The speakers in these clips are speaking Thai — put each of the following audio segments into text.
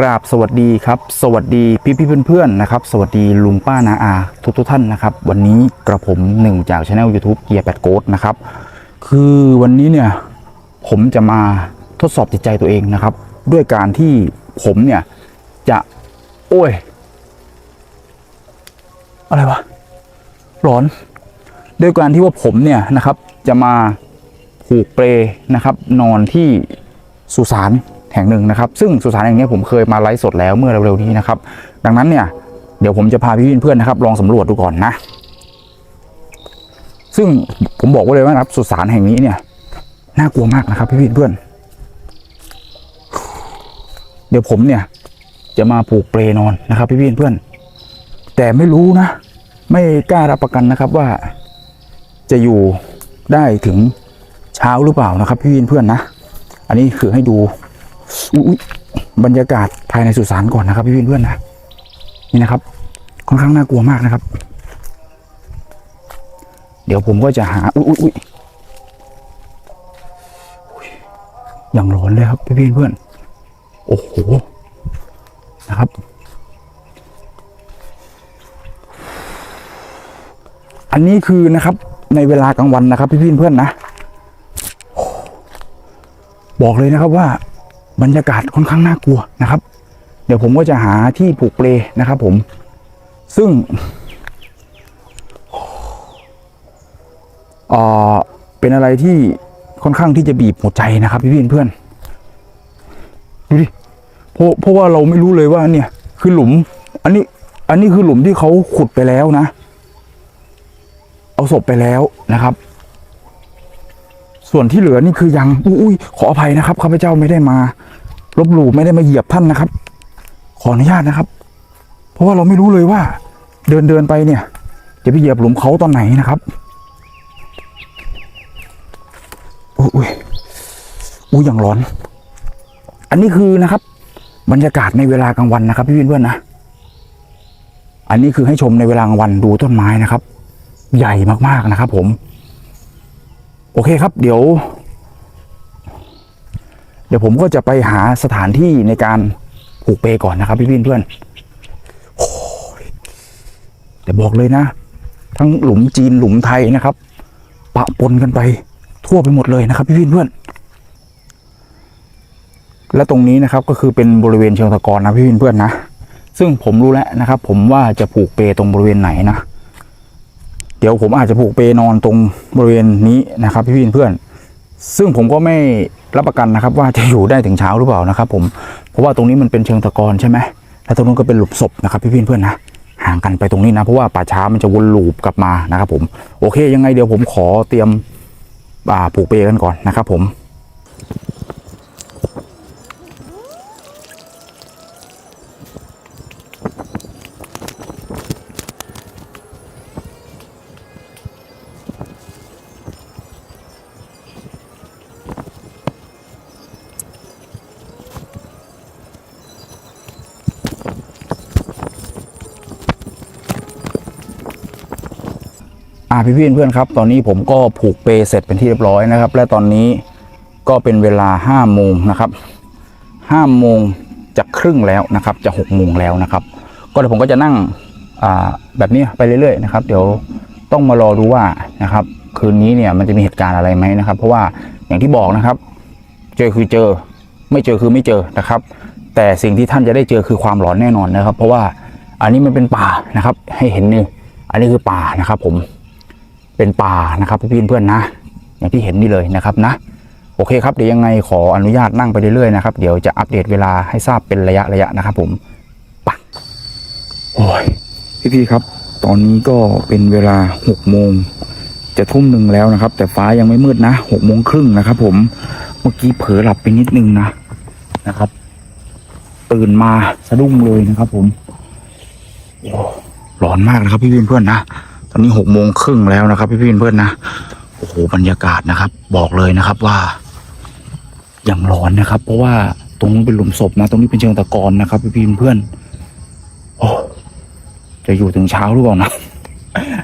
กราบสวัสดีครับ สวัสดีพี่พี่เพื่อนๆนะครับ สวัสดีลุงป้านาอาทุกทุกท่านนะครับ วันนี้กระผมหนึ่งจากช anel YouTube เกียร์แปดโกดนะครับ คือวันนี้เนี่ยผมจะมาทดสอบจิตใจตัวเองนะครับ ด้วยการที่ผมเนี่ยจะโอ้ย อะไรวะร้อน ด้วยการที่ว่าผมเนี่ยนะครับ จะมาผูกเปลนะครับ นอนที่สุสาน แห่งหนึ่งนะครับ ซึ่งสุสานแห่งนี้ผมเคยมาไลฟ์สดแล้วเมื่อเร็วๆนี้นะครับ ดังนั้นเนี่ยเดี๋ยวผมจะพาพี่เพื่อนนะครับ ลองสำรวจดูก่อนนะ ซึ่งผมบอกไว้เลยว่านะครับสุสานแห่งนี้เนี่ยน่ากลัวมากนะครับพี่เพื่อน เดี๋ยวผมเนี่ยจะมาผูกเปลนอนนะครับพี่เพื่อน แต่ไม่รู้นะ ไม่กล้ารับประกันนะครับว่า จะอยู่ได้ถึงเช้าหรือเปล่านะครับ พี่เพื่อนนะ อันนี้คือให้ดู อุ๊ยบรรยากาศภายในสุสานก่อนนะครับ พี่เพื่อนๆนะนี่นะครับ ค่อนข้างน่ากลัวมากนะครับ เดี๋ยวผมก็จะหาอุ๊ยอุ๊ยอุ๊ยอย่างร้อนเลยครับ พี่เพื่อนโอ้โหนะครับ อันนี้คือนะครับ ในเวลากลางวันนะครับ พี่เพื่อนนะบอกเลยนะครับว่า บรรยากาศค่อนข้างน่ากลัวนะครับ เดี๋ยวผมก็จะหาที่ผูกเปลนะครับผม ซึ่งเออเป็นอะไรที่ค่อนข้างที่จะบีบหัวใจนะครับ พี่เพื่อนดูดิเพราะเพราะว่าเราไม่รู้เลยว่าเนี่ยคือหลุม อันนี้ อันนี้คือหลุมที่เขาขุดไปแล้วนะ เอาศพไปแล้วนะครับ ส่วนที่เหลือนี่คือยังอุ้ยขออภัยนะครับข้าพเจ้าไม่ได้มาลบหลู่ไม่ได้มาเหยียบท่านนะครับ ขออนุญาตนะครับ เพราะว่าเราไม่รู้เลยว่า เดินเดินไปเนี่ย จะไปเหยียบหลุมเขาตอนไหนนะครับอุ้ยอุ้ยอุ้ยอย่างร้อน อันนี้คือนะครับ บรรยากาศในเวลากลางวันนะครับ พี่เพื่อนนะ อันนี้คือให้ชมในเวลากลางวันดูต้นไม้นะครับ ใหญ่มากๆนะครับ ผม โอเคครับ เดี๋ยว เดี๋ยวผมก็จะไปหาสถานที่ในการผูกเปก่อนนะครับพี่พี่เพื่อนแต่บอกเลยนะ ทั้งหลุมจีนหลุมไทยนะครับ ปะปนกันไปทั่วไปหมดเลยนะครับ พี่พี่เพื่อนและตรงนี้นะครับก็คือเป็นบริเวณเชิงตะกอนนะพี่พี่เพื่อนนะ ซึ่งผมรู้แล้วนะครับ ผมว่าจะผูกเปตรงบริเวณไหนนะ เดี๋ยวผมอาจจะผูกเปนอนตรงบริเวณนี้นะครับ พี่พี่เพื่อน ซึ่งผมก็ไม่รับประกันนะครับ ว่าจะอยู่ได้ถึงเช้าหรือเปล่านะครับผมเพราะว่าตรงนี้มันเป็นเชิงตะกอนใช่ไหมแล้วตรงนู้นก็เป็นหลุมศพนะครับ พี่พี่เพื่อนนะห่างกันไปตรงนี้นะเพราะว่าป่าช้ามันจะวนลูปกลับมานะครับ ผมโอเคยังไงเดี๋ยวผมขอเตรียมผูกเปกันก่อนนะครับ ผม อ่าพี่พี่เพื่อนครับตอนนี้ผมก็ผูกเปเสร็จเป็นที่เรียบร้อยนะครับ และตอนนี้ก็เป็นเวลาห้าโมงนะครับห้าโมงจะครึ่งแล้วนะครับ จะหกโมงแล้วนะครับ ก็เดี๋ยวผมก็จะนั่งแบบนี้ไปเรื่อยๆนะครับ เดี๋ยวต้องมารอดูว่านะครับ คืนนี้เนี่ยมันจะมีเหตุการณ์อะไรไหมนะครับ เพราะว่าอย่างที่บอกนะครับ เจอคือเจอ ไม่เจอคือไม่เจอนะครับ แต่สิ่งที่ท่านจะได้เจอคือความหลอนแน่นอนนะครับ เพราะว่าอันนี้มันเป็นป่านะครับ ให้เห็นนี่อันนี้คือป่านะครับ ผม เป็นป่านะครับพี่เพื่อนนะ อย่างที่เห็นนี่เลยนะครับนะ โอเคครับเดี๋ยวยังไงขออนุญาตนั่งไปเรื่อยๆนะครับเดี๋ยวจะอัปเดตเวลาให้ทราบเป็นระยะระยะนะครับ ผมปะโอ้ยพี่ๆครับ ตอนนี้ก็เป็นเวลาหกโมงจะทุ่มหนึ่งแล้วนะครับ แต่ฟ้ายังไม่มืดนะหกโมงครึ่งนะครับ ผมเมื่อกี้เผลอหลับไปนิดนึงนะนะครับ ตื่นมาสะดุ้งเลยนะครับ ผมโอ้ร้อนมากนะครับ พี่เพื่อนๆนะ อนนี้หกโมงครึ่งแล้วนะครับพี่พี่เพื่อนนะโอ้โหบรรยากาศนะครับ บอกเลยนะครับว่าอย่างร้อนนะครับ เพราะว่าตรงนู้เป็นหลุมศพนะ ตรงนี้เป็นเชิงตะกอนนะครับ พี่พี่เพื่อนโอ้จะอยู่ถึงเช้าหรือเปล่านะ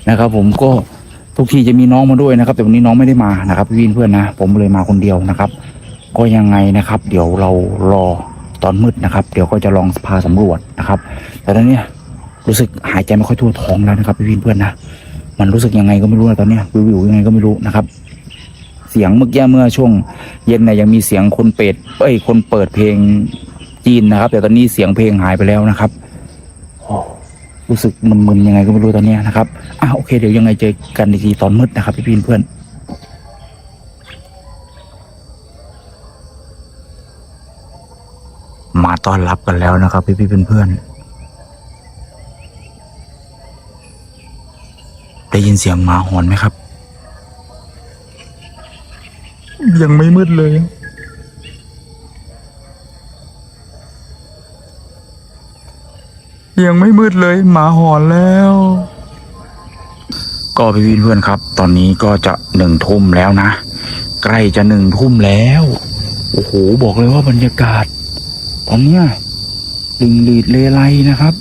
นะครับ ผมก็ทุกทีจะมีน้องมาด้วยนะครับ แต่วันนี้น้องไม่ได้มานะครับ พี่พี่เพื่อนนะผมเลยมาคนเดียวนะครับ ก็ยังไงนะครับ เดี๋ยวเรารอตอนมืดนะครับ เดี๋ยวก็จะลองพาสำรวจนะครับ แต่ตอนนี้รู้สึกหายใจไม่ค่อยทั่วท้องแล้วนะครับ พี่ๆเพื่อนนะ มันรู้สึกยังไงก็ไม่รู้นะตอนเนี้ยวิวยังไงก็ไม่รู้นะครับ เสียงเมื่อกี้เมื่อช่วง เย็นเนี่ยยังมีเสียงคนเปิดเอ้ยคนเปิดเพลงจีนนะครับ แต่ตอนนี้เสียงเพลงหายไปแล้วนะครับโอ้รู้สึกมึนๆยังไงก็ไม่รู้ตอนนี้นะครับอะโอเคเดี๋ยวยังไงเจอกันอีกทีตอนมืดนะครับพี่ๆเพื่อนมาต้อนรับกันแล้วนะครับ พี่พี่เพื่อนๆ ได้ยินเสียงหมาหอนไหมครับ ยังไม่มืดเลย ยังไม่มืดเลย หมาหอนแล้ว ก็พี่พี่ๆเพื่อนครับ ตอนนี้ก็จะหนึ่งทุ่มแล้วนะ ใกล้จะหนึ่งทุ่มแล้ว โอ้โห บอกเลยว่าบรรยากาศ ตอนเนี้ยลิงลีดเลไลนะครับ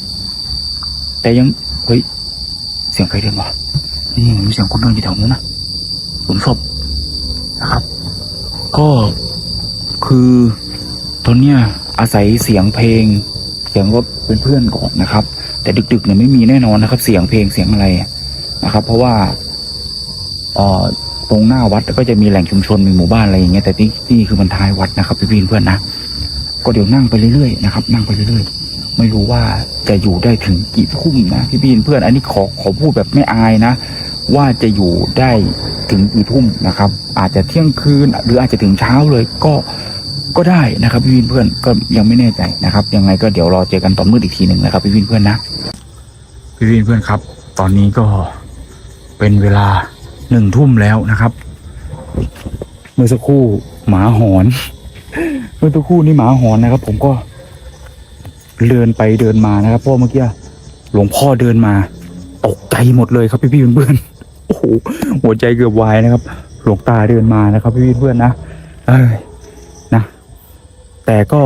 แต่ยัง เฮ้ย เสียงใครเดินวะ นี่มีเสียงคนเดินอยู่แถวนู้นนะหลุมศพนะครับ ก็คือตอนเนี้ยอาศัยเสียงเพลง เสียงรถเป็นเพื่อนก่อนนะครับ แต่ดึกๆเนี่ยไม่มีแน่นอนนะครับ เสียงเพลงเสียงอะไรนะครับ เพราะว่าเอ่อตรงหน้าวัดก็จะมีแหล่งชุมชนมีหมู่บ้านอะไรอย่างเงี้ยแต่ที่นี่คือมันท้ายวัดนะครับพี่ๆเพื่อนนะก็เดี๋ยวนั่งไปเรื่อยๆนะครับ นั่งไปเรื่อยๆ ไม่รู้ว่าจะอยู่ได้ถึงกี่ทุ่มนะพี่พี่เพื่อน อันนี้ขอขอพูดแบบไม่อายนะ ว่าจะอยู่ได้ถึงกี่ทุ่มนะครับ อาจจะเที่ยงคืนหรืออาจจะถึงเช้าเลยก็ก็ได้นะครับพี่พี่เพื่อนก็ยังไม่แน่ใจนะครับ ยังไงก็เดี๋ยวรอเจอกันตอนมืดอีกทีหนึ่งนะครับพี่พี่เพื่อนนะพี่พี่เพื่อนครับ ตอนนี้ก็เป็นเวลาหนึ่งทุ่มแล้วนะครับ เมื่อสักครู่หมาหอน เมื่อสักครู่นี้หมาหอนนะครับ ผมก็เดินไปเดินมานะครับเพราะเมื่อกี้หลวงพ่อเดินมา ตกใจหมดเลยครับพี่พี่เพื่อนๆ อ้โหหัวใจเกือบวายนะครับหลวงตาเดินมานะครับพี่เพื่อนนะเอ้ยนะ แต่ก็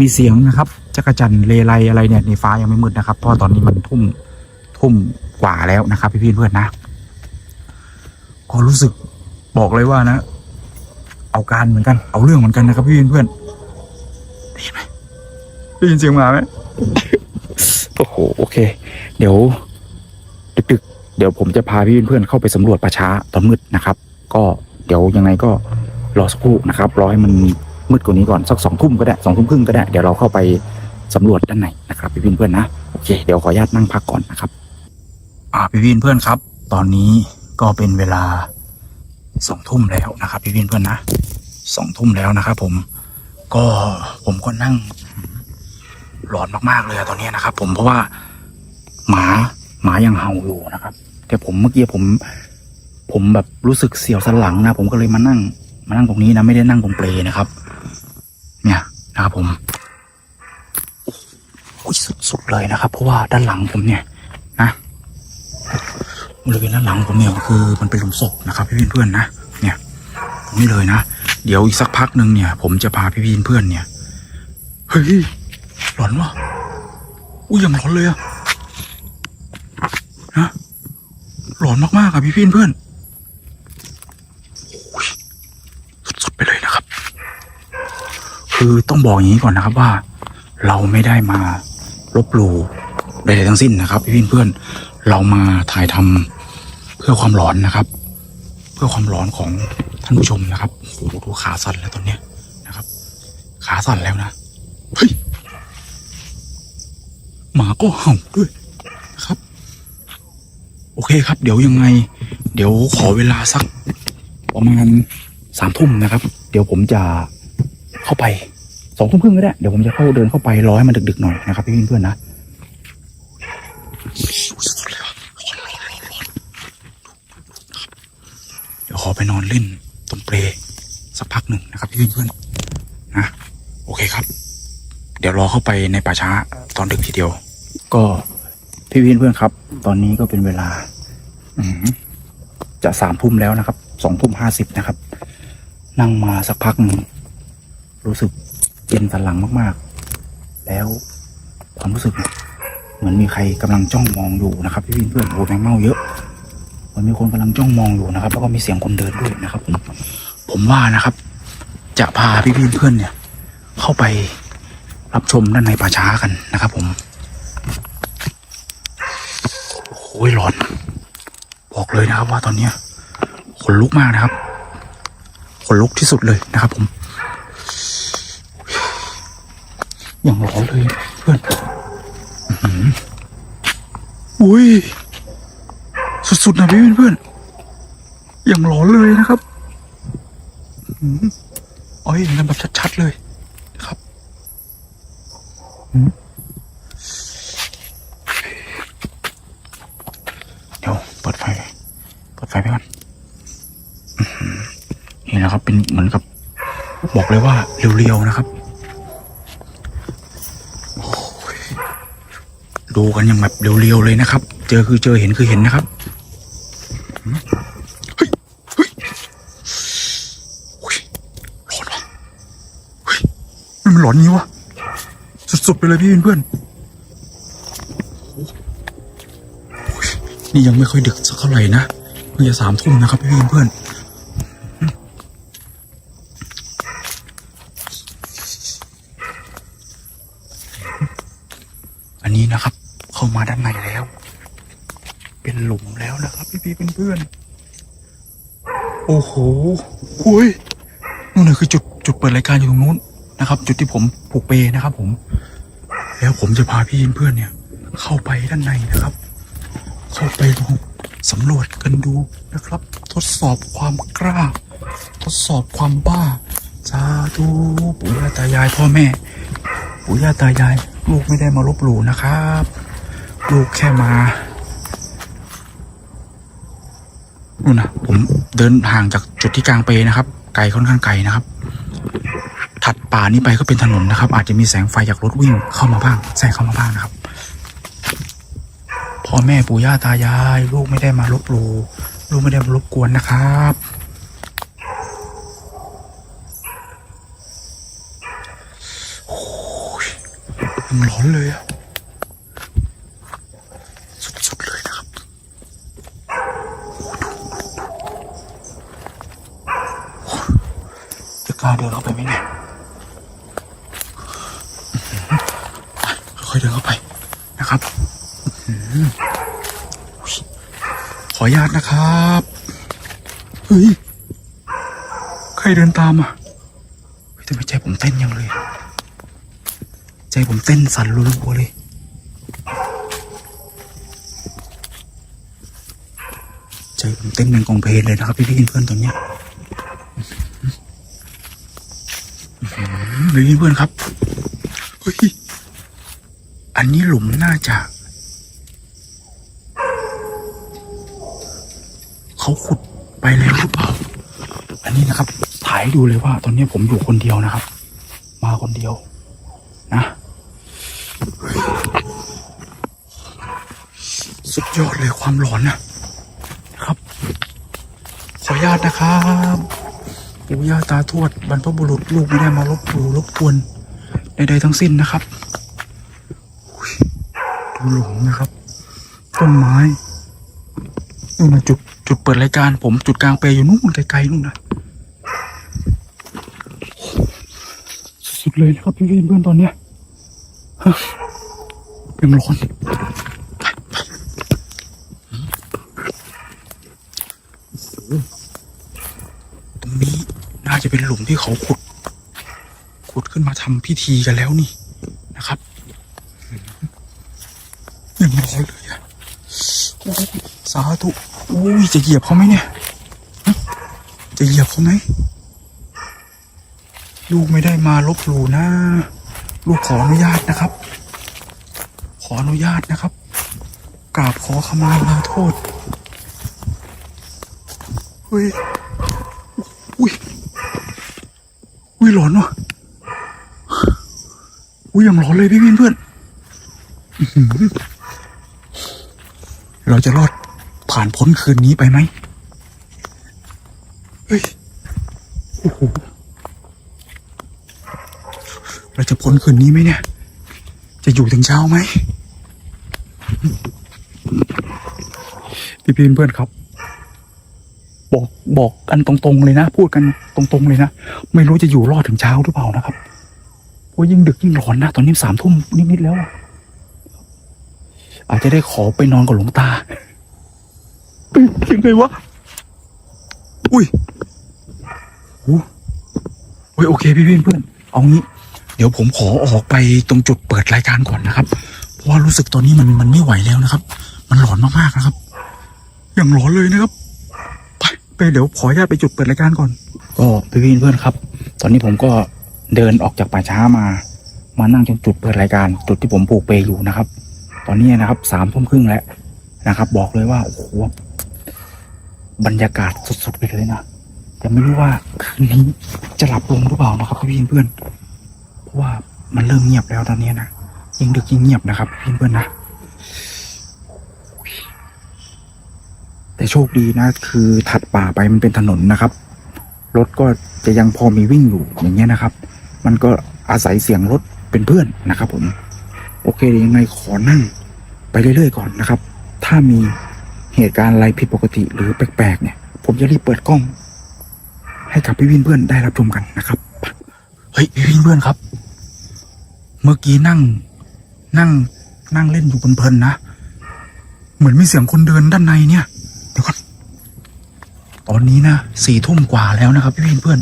มีเสียงนะครับจักรจันทร์เลไลอะไรเนี่ยในฟ้ายังไม่มืดนะครับเพราะตอนนี้มันทุ่มทุ่มกว่าแล้วนะครับพี่พี่เพื่อนนะก็รู้สึกบอกเลยว่านะ เอาการเหมือนกัน เอาเรื่องเหมือนกันนะครับ พี่เพื่อนได้ยินไหมได้ยินเสียงหมาไหมโอ้โหโอเค เดี๋ยว เดี๋ยวผมจะพาพี่เพื่อนเข้าไปสำรวจป่าช้าตอนมืดนะครับ ก็เดี๋ยวยังไงก็รอสักครู่นะครับรอให้มันมืดกว่านี้ก่อนสักสองทุ่มก็ได้สองทุ่มครึ่งก็ได้เดี๋ยวเราเข้าไปสำรวจด้านในนะครับ พี่เพื่อนนะโอเคเดี๋ยวขออนุญาตนั่งพักก่อนนะครับ อ่าพี่เพื่อนครับ ตอนนี้ก็เป็นเวลาสองทุ่มแล้วนะครับ พี่เพื่อนนะสองทุ่มแล้วนะครับผมก็ผมก็นั่งหลอนมากๆเลยตอนนี้นะครับ ผมเพราะว่าหมา หมายังเห่าอยู่นะครับ แต่ผมเมื่อกี้ผม ผมแบบรู้สึกเสียวสันหลังนะผมก็เลยมานั่ง มานั่งตรงนี้นะไม่ได้นั่งตรงเปลนะครับ เนี่ยนะครับผมโอ้ยสุดๆเลยนะครับ เพราะว่าด้านหลังผมเนี่ย นะบริเวณด้านหลังผมเนี่ยคือมันเป็นหลุมศพนะครับพี่เพื่อนๆนะเนี่ยตรงนี้เลยนะเดี๋ยวอีกสักพักหนึ่งเนี่ย ผมจะพาพี่เพื่อนเนี่ยเฮ้ยหลอนวะอุ้ยยังหลอนเลยอะ นะหลอนมากๆอะพี่เพื่อนๆโอ้ยสุดๆไปเลยนะครับ คือต้องบอกอย่างนี้ก่อนนะครับว่า เราไม่ได้มาลบหลู่ใดๆทั้งสิ้นนะครับ พี่เพื่อนเรามาถ่ายทำเพื่อความหลอนนะครับ เพื่อความหลอนของท่านผู้ชมนะครับโอ้โหดูขาสั่นแล้วตอนเนี้ยนะครับ ขาสั่นแล้วนะเฮ้ยหมาก็เห่าด้วย โอเคครับ เดี๋ยวยังไง เดี๋ยวขอเวลาสัก ประมาณสามทุ่มนะครับ เดี๋ยวผมจะเข้าไปสองทุ่มครึ่งก็ได้ เดี๋ยวผมจะเข้าเดินเข้าไปรอให้มันดึกๆหน่อยนะครับพี่เพื่อนๆนะเดี๋ยวขอไปนอนเล่นตรงเปลสักพักหนึ่งนะครับพี่เพื่อนๆนะโอเคครับ เดี๋ยวรอเข้าไปในป่าช้าตอนดึกทีเดียว ก็ พี่เพื่อนครับ ตอนนี้ก็เป็นเวลาอืจะสามทุ่มแล้วนะครับสองทุ่มห้าสิบนะครับ นั่งมาสักพักหนึ่งรู้สึกเย็นสันหลังมากๆ แล้วความรู้สึก เหมือนมีใครกำลังจ้องมองอยู่นะครับ พี่เพื่อนโอ้แมงเม่าเยอะเหมันมีคนกำลังจ้องมองอยู่นะครับ แล้วก็มีเสียงคนเดินด้วยนะครับ ผมผมว่านะครับ จะพาพี่ๆเพื่อนเนี่ย เข้าไปรับชมด้านในป่าช้ากันนะครับ ผม โอ้ยร้อน บอกเลยนะครับว่าตอนเนี้ยขนลุกมากนะครับขนลุกที่สุดเลยนะครับ ผมอย่างร้อนเลยเพื่อนอุ้ยสุดๆนะพี่เพื่อนอย่างร้อนเลยนะครับอื้อเห็นกันแบบชัดๆเลยครับ อื้อเดี๋ยวเปิดไฟไปเปิดไฟไปก่อนอื้อหือนี่นะครับ เป็นเหมือนกับ บอกเลยว่าเรียวๆนะครับดูกันอย่างแบบเรียวๆเลยนะครับ เจอคือเจอเห็นคือเห็นนะครับหืมเฮ้ยเฮ้ยโอ้ยร้อนวะเฮ้ยนี่มันร้อนนี้วะสุดๆไปเลยพี่เพื่อนนี่ยังไม่ค่อยดึกสักเท่าไหร่นะ เพิ่งจะสามทุ่มนะครับพี่เพื่อนอันนี้นะครับ เข้ามาด้านในแล้ว เป็นหลุมแล้วนะครับพี่พี่เพื่อนโอ้โหอุ้ยนู่นเลยคือจุดจุดเปิดรายการอยู่ตรงนู้นนะครับ จุดที่ผมผูกเปนะครับ ผม แล้วผมจะพาพี่เพื่อนเนี่ย เข้าไปด้านในนะครับ เข้าไปดู สำรวจกันดูนะครับ ทดสอบความกล้า ทดสอบความบ้าสาธุปู่ย่าตายายพ่อแม่ปู่ย่าตายาย ลูกไม่ได้มาลบหลู่นะครับ ลูกแค่มานู่นนะผมเดินห่างจากจุดที่กลางเปนะครับ ไกลค่อนข้างไกลนะครับ ถัดป่านี้ไปก็เป็นถนนนะครับ อาจจะมีแสงไฟจากรถวิ่งเข้ามาบ้างแสงเข้ามาบ้างนะครับ พ่อแม่ปู่ย่าตายาย ลูกไม่ได้มาลบหลู่ลูกไม่ได้มารบกวนนะครับ โอ้ยมันร้อนเลยอะสุดๆเลยนะครับโอ้ดูจะกล้าเดินเข้าไปไหมเนี่ยค่อยๆเดินเข้าไปนะครับอื้อหือข ออนุญาตนะครับ เฮ้ย ใครเดินตามอะเฮ้ยทำไมใจผมเต้นยังเลย ใจผมเต้นสั่นรัวๆเลยใจผมเต้นเป็นกองเพลงเลยนะครับพี่พี่ๆเพื่อนตอนเนี้ยหรือเพื่อนครับเฮ้ยอันนี้หลุมน่าจะ เขาขุดไปแล้วหรือเปล่าอันนี้นะครับ ถ่ายดูเลยว่า ตอนนี้ผมอยู่คนเดียวนะครับ มาคนเดียว นะ สุดยอดเลยความหลอนนะครับ ขออนุญาตนะครับปู่ย่าตาทวดบรรพบุรุษลูกไม่ได้มาลบหลู่รบกวนใดๆทั้งสิ้นนะครับดูหลุมนะครับ ต้นไม้นู่นนะจุด จุดเปิดรายการผมจุดกลางเปย์อยู่นู่นไกลๆนู่นนะสุดๆเลยนะครับพี่เพื่อนตอนเนี้ยยังร้อนตรงนี้น่าจะเป็นหลุมที่เขาขุด ขุดขึ้นมาทำพิธีกันแล้วนี่นะครับยังร้อนเลย สาธุอุ้ยจะเหยียบเขาไหมเนี่ย จะเหยียบเขาไหมลูกไม่ได้มาลบหลู่นะ ลูกขออนุญาตนะครับ ขออนุญาตนะครับกราบขอขมาลาโทษเฮ้ยอุ้ยอุ้ยหลอนว่ะอุ้ยยังหลอนเลยพี่เพื่อนอื้อหือ เราจะรอดผ่านพ้นคืนนี้ไปไหมเฮ้ยโอ้โหเราจะพ้นคืนนี้ไหมเนี่ย จะอยู่ถึงเช้าไหมพี่ๆเพื่อนๆครับ บอกบอกกันตรงๆเลยนะ พูดกันตรงๆเลยนะ ไม่รู้จะอยู่รอดถึงเช้าหรือเปล่านะครับโอ้ยยิ่งดึกยิ่งร้อนนะ ตอนนี้สามทุ่มนิดๆแล้วอะ อาจจะได้ขอไปนอนกับหลวงตาเป็นยังไงวะ อุ้ยโอ้โอ้ยโอเคพี่เพื่อนเพื่อน เอางี้ เดี๋ยวผมขอออกไปตรงจุดเปิดรายการก่อนนะครับ เพราะว่ารู้สึกตอนนี้มันมันไม่ไหวแล้วนะครับ มันหลอนมากๆนะครับ อย่างหลอนเลยนะครับ ไปไปเดี๋ยวขออนุญาตไปจุดเปิดรายการก่อน ก็พี่เพื่อนๆครับ ตอนนี้ผมก็เดินออกจากป่าช้ามา มานั่งจนจุดเปิดรายการ จุดที่ผมปลูกเปรย์อยู่นะครับ ตอนนี้นะครับสามทุ่มครึ่งแล้วนะครับ บอกเลยว่าโอ้โหบรรยากาศสดๆไปเลยนะแต่ไม่รู้ว่าคืนนี้จะหลับลงหรือเปล่านะครับพี่เพื่อนเพราะว่ามันเริ่มเงียบแล้วตอนนี้นะยิ่งดึกยิ่งเงียบนะครับพี่เพื่อนนะแต่โชคดีนะ คือถัดป่าไปมันเป็นถนนนะครับรถก็จะยังพอมีวิ่งอยู่อย่างเงี้ยนะครับ มันก็อาศัยเสียงรถเป็นเพื่อนนะครับผม โอเคยังไงขอนั่งไปเรื่อยๆก่อนนะครับ ถ้ามีเหตุการณ์อะไรผิดปกติหรือแปลกๆเนี่ย ผมจะรีบเปิดกล้อง ให้กับพี่วินเพื่อนได้รับชมกันนะครับ เฮ้ยพี่วินเพื่อนครับ เมื่อกี้นั่ง นั่ง นั่งเล่นอยู่เพลินๆนะ เหมือนมีเสียงคนเดินด้านในเนี่ย เดี๋ยวก่อน ตอนนี้นะสี่ทุ่มกว่าแล้วนะครับ พี่เพื่อน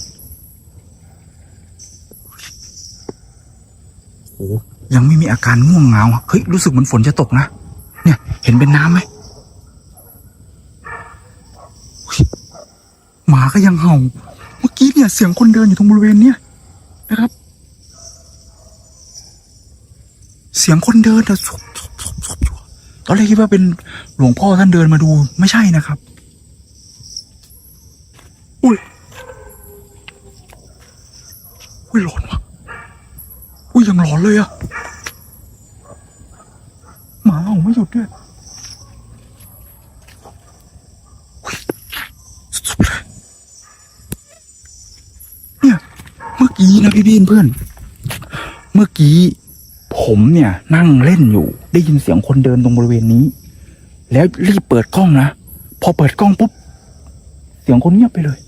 โอ้ ยังไม่มีอาการง่วงเหงาเฮ้ยรู้สึกเหมือนฝนจะตกนะเนี่ย เห็นเป็นน้ำไหมหมาก็ยังเห่า เมื่อกี้เนี่ย เสียงคนเดินอยู่ตรงบริเวณเนี้ยนะครับ เสียงคนเดินแต่สุบสุบสุบสุบอยู่ตอนแรกคิดว่าเป็นหลวงพ่อท่านเดินมาดูไม่ใช่นะครับ อุ้ยอุ้ยหลอนวะอุ้ยยังหลอนเลยอะหมาเห่าไม่หยุดด้วยอุ๊ยสุดๆเลยเนี่ย เมื่อ กี้นะพี่พี่เพื่อน เมื่อกี้ ผมเนี่ย นั่งเล่นอยู่ ได้ยินเสียงคนเดินตรงบริเวณนี้ แล้วรีบเปิดกล้องนะ พอเปิดกล้องปุ๊บ เสียงคนเงียบไปเลย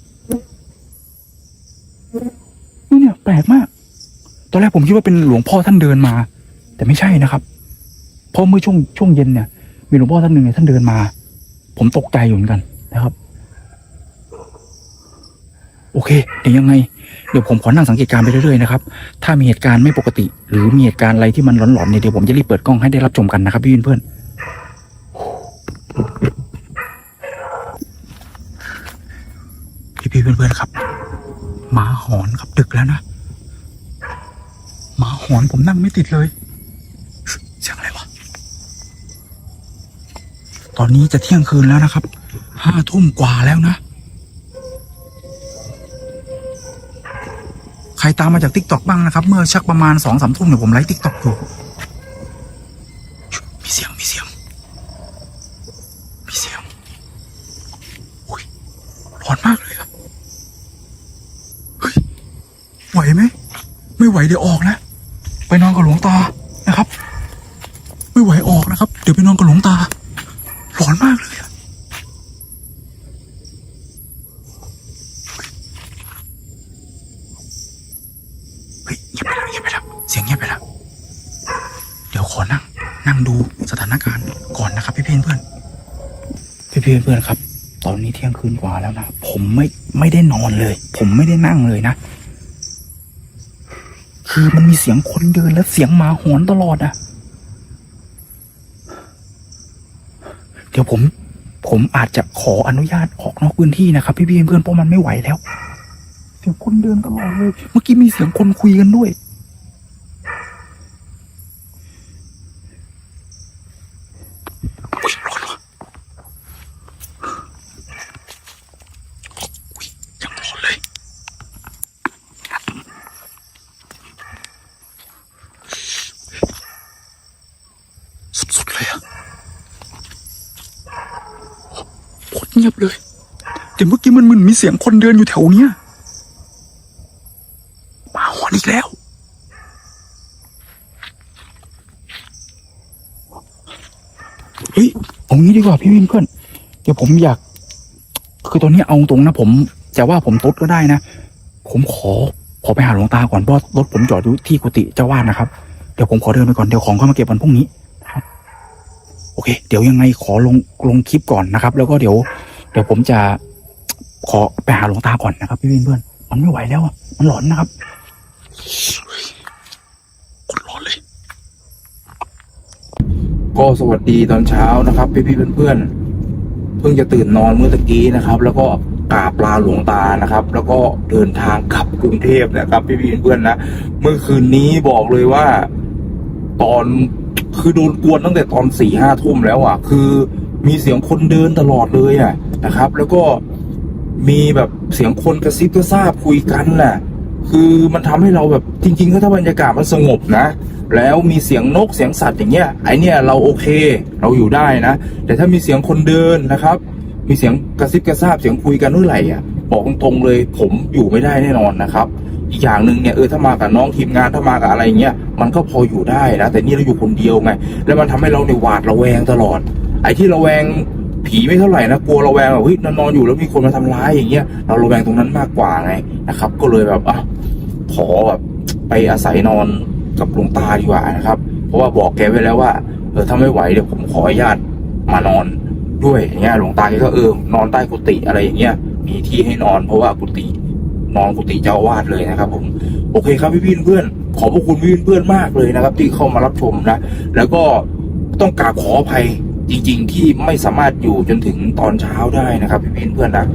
นี่เนี่ย แปลกมาก ตอนแรกผมคิดว่าเป็นหลวงพ่อท่านเดินมา แต่ไม่ใช่นะครับ เพราะเมื่อช่วงช่วงเย็นเนี่ย มีหลวงพ่อท่านหนึ่งเนี่ยท่านเดินมา ผมตกใจอยู่เหมือนกันนะครับ เคเดี๋ยวยังไงเดี๋ยวผมขอนั่งสังเกตการณ์ไปเรื่อยๆนะครับถ้ามีเหตุการณ์ไม่ปกติ หรือมีเหตุการณ์อะไรที่มันหลอนๆเนี่ยเดี๋ยวผมจะรีบเปิดกล้องให้ได้รับชมกันนะครับพี่เพื่อนพี่ๆเพื่อนๆครับหมาหอนครับดึกแล้วนะหมาหอนผมนั่งไม่ติดเลยเสียงอะไรวะตอนนี้จะเที่ยงคืนแล้วนะครับห้าทุ่มกว่าแล้วนะ รตามมาจากทิกตอกบ้างนะครับ เมื่อชักประมาณสองสามทุ่มเนี่ยผมไลฟ์ทิกตอกอยู่มีเสียงมีเสียงมีเสียงอุ้ยร้อนมากเลยอะเฮ้ยไหวไหมไม่ไหวเดี๋ยวออกนะไปนอนกับหลวงตานะครับ ไม่ไหวออกนะครับ เดี๋ยวไปนอนกับหลวงตา เพื่อนครับ ตอนนี้เที่ยงคืนกว่าแล้วนะ ผมไม่ไม่ได้นอนเลย ผมไม่ได้นั่งเลยนะ คือมันมีเสียงคนเดินและเสียงหมาหอนตลอดอะเดี๋ยวผม ผมอาจจะขออนุญาตออกนอกพื้นที่นะครับพี่เพื่อนเพื่อนเพราะมันไม่ไหวแล้ว เสียงคนเดินตลอดเลย เมื่อกี้มีเสียงคนคุยกันด้วย อุ๊ยร้อนว่ะอุ๊ยยังร้อนเลย สุดๆเลยอะโคตรเงียบเลย แต่เมื่อกี้มันเหมือนมีเสียงคนเดินอยู่แถวเนี้ยมาหอนอีกแล้ว เฮ้ยเอางี้ดีกว่าพี่วินเพื่อน เดี๋ยวผมอยาก คือตอนนี้เอาตรงนะผมจะว่าผมตุดก็ได้นะ ผมขอ ขอไปหาหลวงตาก่อนเพราะรถผมจอดอยู่ที่กุฏิเจ้าวาดนะครับ เดี๋ยวผมขอเดินไปก่อน เดี๋ยวของเข้ามาเก็บวันพรุ่งนี้โอเค เดี๋ยวยังไงขอลงลงคลิปก่อนนะครับ แล้วก็เดี๋ยว เดี๋ยวผมจะ ขอไปหาหลวงตาก่อนนะครับ พี่เพื่อนๆมันไม่ไหวแล้วอะมันหลอนนะครับกดร้อนเลย ก็สวัสดีตอนเช้านะครับ พี่พี่ๆเพื่อนๆ เพิ่งจะตื่นนอนเมื่อตะกี้นะครับ แล้วก็กราบลาหลวงตานะครับ แล้วก็เดินทางกลับกรุงเทพนะครับ พี่พี่ๆเพื่อนๆนะ เมื่อคืนนี้บอกเลยว่า ตอนคือโดนกวนตั้งแต่ตอนสี่ห้าทุ่มแล้วอะ คือมีเสียงคนเดินตลอดเลยอะนะครับ แล้วก็ มีแบบเสียงคนกระซิบกระซาบคุยกันน่ะ คือมันทำให้เราแบบจริงๆก็ถ้าบรรยากาศมันสงบนะ แล้วมีเสียงนกเสียงสัตว์อย่างเงี้ยไอเนี่ยเราโอเค เราอยู่ได้นะ แต่ถ้ามีเสียงคนเดินนะครับ มีเสียงกระซิบกระซาบเสียงคุยกันเมื่อไหร่อะบอกตรงๆเลยผมอยู่ไม่ได้แน่นอนนะครับอีกอย่างหนึ่งเนี่ยเออถ้ามากับน้องทีมงานถ้ามากับอะไรเงี้ยมันก็พออยู่ได้นะแต่นี่เราอยู่คนเดียวไง แล้วมันทำให้เราในยหวาดระแวงตลอด ไอ้ที่ระแวง ผีไม่เท่าไหร่นะกลัวระแวงแบบเฮ้ยนอนอยู่แล้วมีคนมาทำร้ายอย่างเงี้ยเราระแวงตรงนั้นมากกว่าไงนะครับ ก็เลยแบบอะขอแบบไปอาศัยนอนกับหลวงตาดีกว่านะครับ เพราะว่าบอกแกไว้แล้วว่าเออถ้าไม่ไหวเดี๋ยวผมขออนุญาตมานอนด้วยอย่างเงี้ยหลวงตาแกก็เออนอนใต้กุฏิอะไรอย่างเงี้ยมีที่ให้นอนเพราะว่ากุฏินอนกุฏิเจ้าวาดเลยนะครับ ผมโอเคครับพี่พี่เพื่อนขอบพระคุณพี่เพื่อนมากเลยนะครับ ที่เข้ามารับชมนะแล้วก็ต้องกราบขออภัย จริง ๆ ที่ไม่สามารถอยู่จนถึงตอนเช้าได้นะครับพี่พี่เพื่อนนะ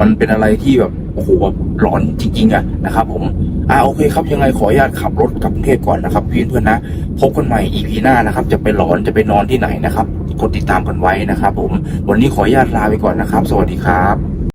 มันเป็นอะไรที่แบบโอ้โหแบบร้อนจริง ๆอะนะครับ ผมอ่าโอเคครับยังไงขออนุญาตขับรถกลับกรุงเทพก่อนนะครับพี่เพื่อนนะพบกันใหม่ EP หน้านะครับ จะไปหลอนจะไปนอนที่ไหนนะครับกดติดตามกันไว้นะครับ ผมวันนี้ขออนุญาตลาไปก่อนนะครับ สวัสดีครับ